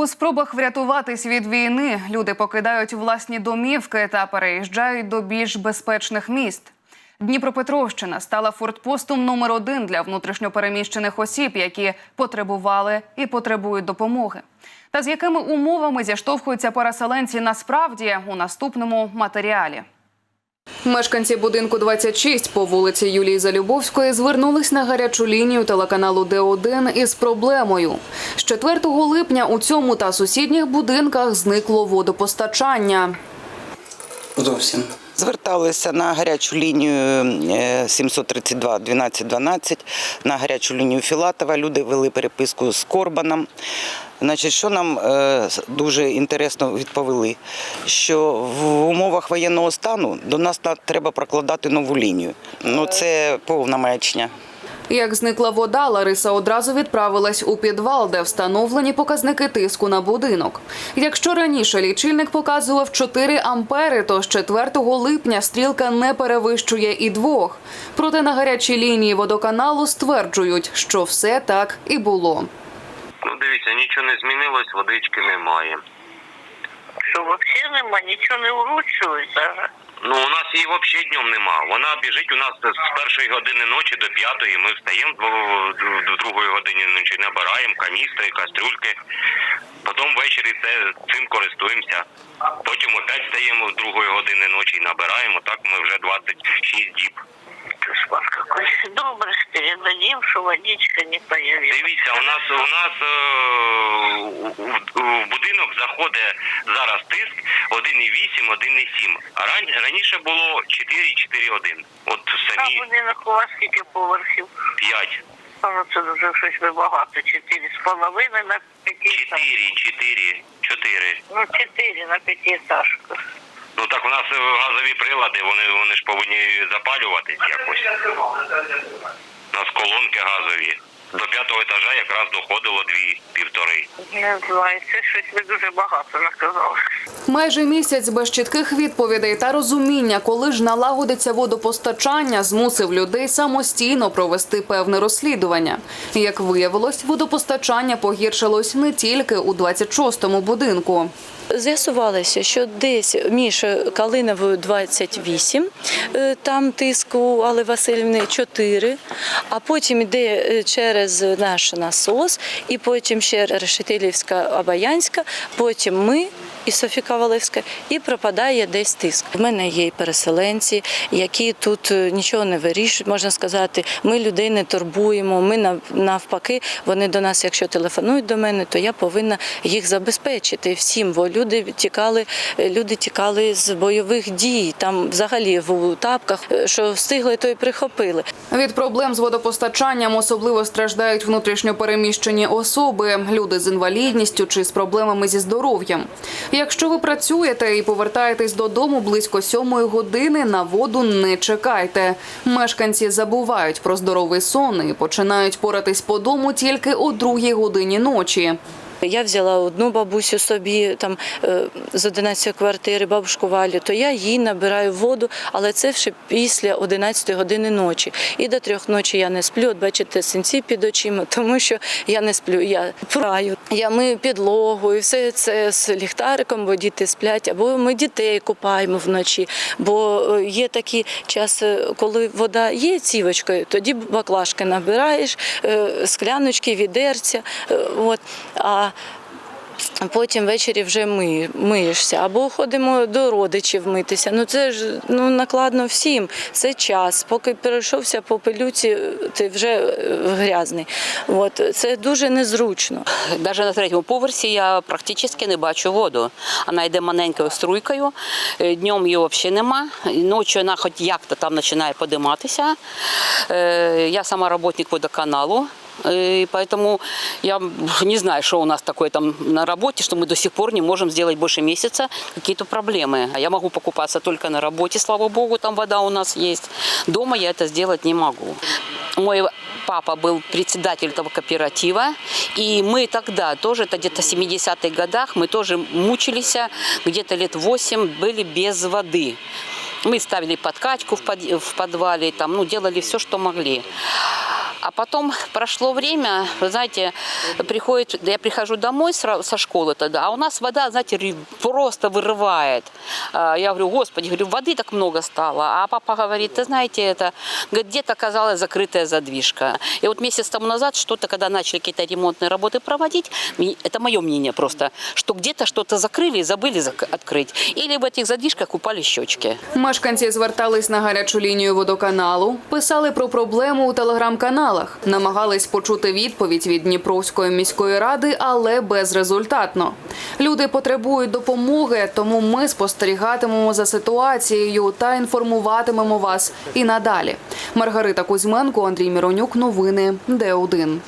У спробах врятуватись від війни люди покидають власні домівки та переїжджають до більш безпечних міст. Дніпропетровщина стала фортпостом номер один для внутрішньопереміщених осіб, які потребували і потребують допомоги. Та з якими умовами зіштовхуються переселенці насправді у наступному матеріалі. Мешканці будинку 26 по вулиці Юлії Залюбовської звернулись на гарячу лінію телеканалу Д1 із проблемою. З 4 липня у цьому та сусідніх будинках зникло водопостачання. Зовсім. Зверталися на гарячу лінію е, 732 12 12, на гарячу лінію Філатова. Люди вели переписку з Корбаном. Значить, що нам е, дуже інтересно відповіли, що в умовах воєнного стану до нас треба прокладати нову лінію. Ну це повна маячня. Як зникла вода, Лариса одразу відправилась у підвал, де встановлені показники тиску на будинок. Якщо раніше лічильник показував 4 ампери, то з 4 липня стрілка не перевищує і двох. Проте на гарячій лінії водоканалу стверджують, що все так і було. Ну, дивіться, нічого не змінилось, водички немає. Що взагалі нема, нічого не вручують даже. Ну, у нас її взагалі днем нема. Вона біжить у нас з першої години ночі до п'ятої. Ми встаємо до другої години ночі, набираємо каністри, кастрюльки. Потім ввечері це, цим користуємося. Потім опять встаємо з другої години ночі і набираємо. Так ми вже 26 діб. Какой добрый передадим, что водичка не появилась. Дивіться, у нас у нас е, у- у- в будинок заходить зараз тиск 1,8, 1,7. А ран- раніше було 4, 4,1. От А самі будинок у вас скільки поверхів? 5. А ну це дуже щось ви багато. Чотири з половиною на п'яти. 4, 4, 4. Ну, чотири на п'ятиэтажку. Ну так у нас е, газові прилади, вони, вони ж повинні запалюватись якось. У нас колонки газові. До п'ятого етажа якраз доходило дві півтори. Не знаю, це щось ви дуже багато наказали. Майже місяць без чітких відповідей та розуміння, коли ж налагодиться водопостачання, змусив людей самостійно провести певне розслідування. Як виявилось, водопостачання погіршилось не тільки у 26-му будинку. З'ясувалося, що десь між Калиновою 28, е, там тиск у Васильівни 4, а потім йде е, через наш насос, і потім ще Решетилівська, Абаянська, потім ми. І Софіка Валевська, і пропадає десь тиск. В мене є переселенці, які тут е, нічого не вирішують. Можна сказати, ми людей не турбуємо. Ми навпаки, вони до нас, якщо телефонують до мене, то я повинна їх забезпечити всім. Бо люди тікали, е, люди тікали з бойових дій, там взагалі в тапках, е, що встигли, то й прихопили. Від проблем з водопостачанням особливо страждають внутрішньопереміщені особи, люди з інвалідністю чи з проблемами зі здоров'ям. Якщо ви працюєте і повертаєтесь додому близько сьомої години, на воду не чекайте. Мешканці забувають про здоровий сон і починають поратись по дому тільки о другій годині ночі. Я взяла одну бабусю собі там е, з 11 квартири, бабушку Валю, то я їй набираю воду, але це вже після 11 години ночі. І до трьох ночі я не сплю. От бачите, синці під очима, тому що я не сплю. Я праю, я мию підлогу, і все це з ліхтариком, бо діти сплять, або ми дітей купаємо вночі. Бо е, є такі часи, коли вода є цівочкою, тоді баклажки набираєш, е, скляночки, відерця. От. А Потім ввечері вже ми, миєшся або ходимо до родичів митися. Ну це ж ну накладно всім. Це час. Поки перейшовся по пилюці, ти вже е, грязний. От це дуже незручно. Навіть на третьому поверсі я практично не бачу воду. Вона йде маленькою струйкою, е, днем її взагалі нема. Ночі вона хоч як-то там починає подиматися. Е, Я сама працівник водоканалу. И поэтому я не знаю, что у нас такое там на работе, что мы до сих пор не можем сделать больше месяца какие-то проблемы. А Я могу покупаться только на работе, слава богу, там вода у нас есть. Дома я это сделать не могу. Мой папа был председатель этого кооператива, и мы тогда тоже, это где-то в 70-х годах, мы тоже мучились, где-то лет 8 были без воды. Мы ставили подкачку в под- в подвале, там, ну, делали все, что могли. А потом прошло время, вы знаете, приходит, я прихожу домой сра- со школы тогда, а у нас вода, знаете, ри- просто вырывает. А, Я говорю, господи, говорю, воды так много стало. А папа говорит, ты знаете, это говорит, где-то оказалась закрытая задвижка. И вот месяц тому назад что-то, когда начали какие-то ремонтные работы проводить, ми- это мое мнение просто, что где-то что-то закрыли и забыли зак- открыть. Или в этих задвижках упали щечки. Мешканці звертались на гарячу лінію водоканалу, писали про проблему у телеграм-каналах, намагались почути відповідь від Дніпровської міської ради, але безрезультатно. Люди потребують допомоги, тому ми спостерігатимемо за ситуацією та інформуватимемо вас і надалі. Маргарита Кузьменко, Андрій Міронюк. Новини Д1.